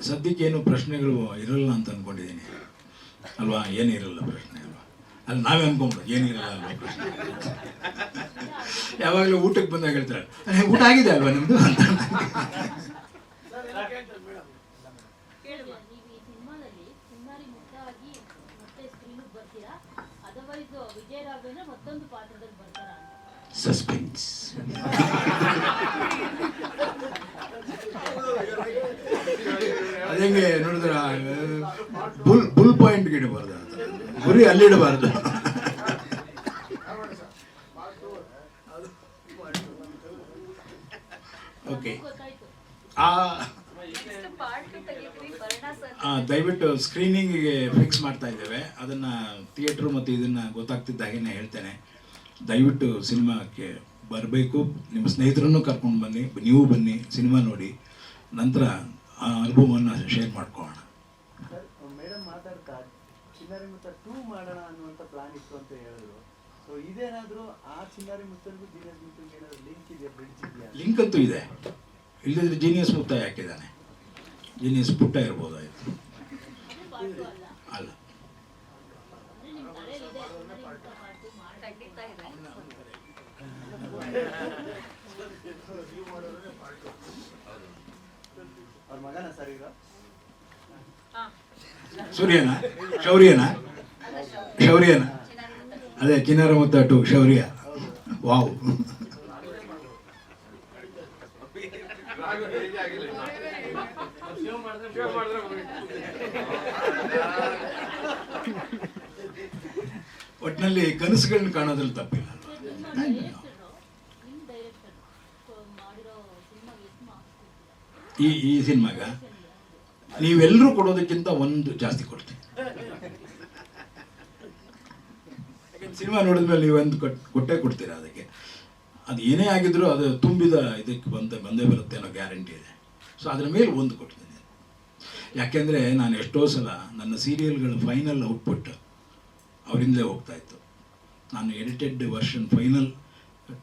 ಸದ್ಯಕ್ಕೇನು ಪ್ರಶ್ನೆಗಳು ಇರಲ್ಲ ಅಂತ ಅಂದ್ಕೊಂಡಿದ್ದೀನಿ ಅಲ್ವಾ? ಏನಿರಲ್ಲ ಪ್ರಶ್ನೆ ಅಲ್ವಾ? ಅಲ್ಲಿ ನಾವೇ ಅನ್ಕೊಂಡ್ರು ಏನಿರಲ್ಲ ಅಲ್ವಾ ಪ್ರಶ್ನೆ? ಯಾವಾಗಲೂ ಊಟಕ್ಕೆ ಬಂದಾಗ ಹೇಳ್ತಾರೆ ಊಟ ಆಗಿದೆ ಅಲ್ವಾ ನಿಮ್ಮದು ಅಂತ. ಕೇಳಿದೆ ಅದಂಗೆ ನೋಡಿದ್ರ ಬುಲ್ ಬುಲ್ ಪಾಯಿಂಟ್ಗೆ ಇಡಬಾರ್ದು ಗುರಿ ಅಲ್ಲಿಡಬಾರ್ದು ಓಕೆ ಆ, ದಯವಿಟ್ಟು ಸ್ಕ್ರೀನಿಂಗಿಗೆ ಫಿಕ್ಸ್ ಮಾಡ್ತಾ ಇದ್ದೇವೆ. ಅದನ್ನು ಥಿಯೇಟ್ರು ಮತ್ತು ಇದನ್ನು ಗೊತ್ತಾಗ್ತಿದ್ದ ಹಾಗೇನೆ ಹೇಳ್ತೇನೆ. ದಯವಿಟ್ಟು ಸಿನಿಮಾಕ್ಕೆ ಬರಬೇಕು. ನಿಮ್ಮ ಸ್ನೇಹಿತರನ್ನು ಕರ್ಕೊಂಡು ಬನ್ನಿ. ನೀವು ಬನ್ನಿ ಸಿನಿಮಾ ನೋಡಿ. ನಂತರ ಆ ಅನುಭವವನ್ನು ಶೇರ್ ಮಾಡ್ಕೊಳ್ಳೋಣ ಸರ್ ಮೇಡಮ್ ಮಾತಾಡ್ತಾ ಚಿನ್ನಾರಿ ಮುತ್ತ ಟೂ ಮಾಡೋಣ ಅನ್ನುವಂಥ ಪ್ಲಾನ್ ಇತ್ತು ಅಂತ ಹೇಳಿದ್ರು. ಸೊ ಇದೇನಾದರೂ ಆ ಚಿನ್ನಾರಿ ಮುತ್ತನಿಗೂ ಜೀನಿಯಸ್ ಮುತ್ತನಿಗೆ ಏನಾದ್ರು ಲಿಂಕ್ ಇದೆಯಾ ಬ್ರಿಡ್ಜ್ ಇದೆಯಾ? ಲಿಂಕ್ ಅಂತೂ ಇದೆ. ಇಲ್ಲದಿದ್ರೆ ಜೀನಿಯಸ್ ಮುಕ್ತ ಯಾಕಿದ್ದಾನೆ ಜೀನಿಯಸ್ ಪುಟ್ಟ ಇರ್ಬೋದಾಯ್ತು ಅದು ಪಾರ್ಟು ಅಲ್ಲ. ಅಲ್ಲ ಸೂರ್ಯನ ಶೌರ್ಯನ? ಶೌರ್ಯನ? ಅದೇ ಚಿನ್ನರ ಮುದ್ದಟ್ಟು ಟು ಶೌರ್ಯ. ವಾವ್. ಒಟ್ಟಿನಲ್ಲಿ ಕನಸುಗಳನ್ನ ಕಾಣೋದ್ರಲ್ಲಿ ತಪ್ಪಿಲ್ಲ. ಈ ಈ ಸಿನಿಮಾಗ ನೀವೆಲ್ಲರೂ ಕೊಡೋದಕ್ಕಿಂತ ಒಂದು ಜಾಸ್ತಿ ಕೊಡ್ತೀನಿ. ಸಿನಿಮಾ ನೋಡಿದ್ಮೇಲೆ ನೀವೊಂದು ಕೊಟ್, ಕೊಟ್ಟೇ ಕೊಡ್ತೀರಾ ಅದಕ್ಕೆ? ಅದು ಏನೇ ಆಗಿದ್ರೂ ಅದು ತುಂಬಿದ ಇದಕ್ಕೆ ಬಂದ, ಬಂದೇ ಬರುತ್ತೆ ಅನ್ನೋ ಗ್ಯಾರಂಟಿ ಇದೆ. ಸೊ ಅದರ ಮೇಲೆ ಒಂದು ಕೊಡ್ತೀನಿ. ಯಾಕೆಂದರೆ ನಾನು ಎಷ್ಟೋ ಸಲ ನನ್ನ ಸೀರಿಯಲ್ಗಳ ಫೈನಲ್ ಔಟ್ಪುಟ್ ಅವರಿಂದಲೇ ಹೋಗ್ತಾ ಇತ್ತು. ನಾನು ಎಡಿಟೆಡ್ ವರ್ಷನ್ ಫೈನಲ್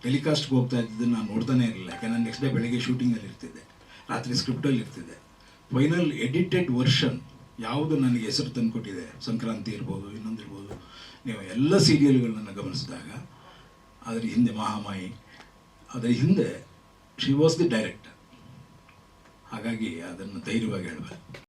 ಟೆಲಿಕಾಸ್ಟ್ಗೆ ಹೋಗ್ತಾ ಇದ್ದಿದ್ದನ್ನು ನಾನು ನೋಡ್ತಾನೆ ಇರಲಿಲ್ಲ. ಯಾಕೆ ನಾನು ನೆಕ್ಸ್ಟ್ ಡೇ ಬೆಳಗ್ಗೆ ಶೂಟಿಂಗಲ್ಲಿ ಇರ್ತಿದ್ದೆ. ರಾತ್ರಿ ಸ್ಕ್ರಿಪ್ಟಲ್ಲಿ ಇರ್ತಿದೆ. ಫೈನಲ್ ಎಡಿಟೆಡ್ ವರ್ಷನ್ ಯಾವುದು ನನಗೆ ಹೆಸರು ತಂದುಕೊಟ್ಟಿದೆ? ಸಂಕ್ರಾಂತಿ ಇರ್ಬೋದು, ಇನ್ನೊಂದು ಇರ್ಬೋದು. ನೀವು ಎಲ್ಲ ಸೀರಿಯಲ್ಗಳನ್ನ ಗಮನಿಸಿದಾಗ, ಅದರ ಹಿಂದೆ ಮಹಾಮಾಯಿ, ಅದರ ಹಿಂದೆ ಶಿ ವಾಸ್ ದಿ ಡೈರೆಕ್ಟರ್ ಹಾಗಾಗಿ ಅದನ್ನು ಧೈರ್ಯವಾಗಿ ಹೇಳಬೇಕು.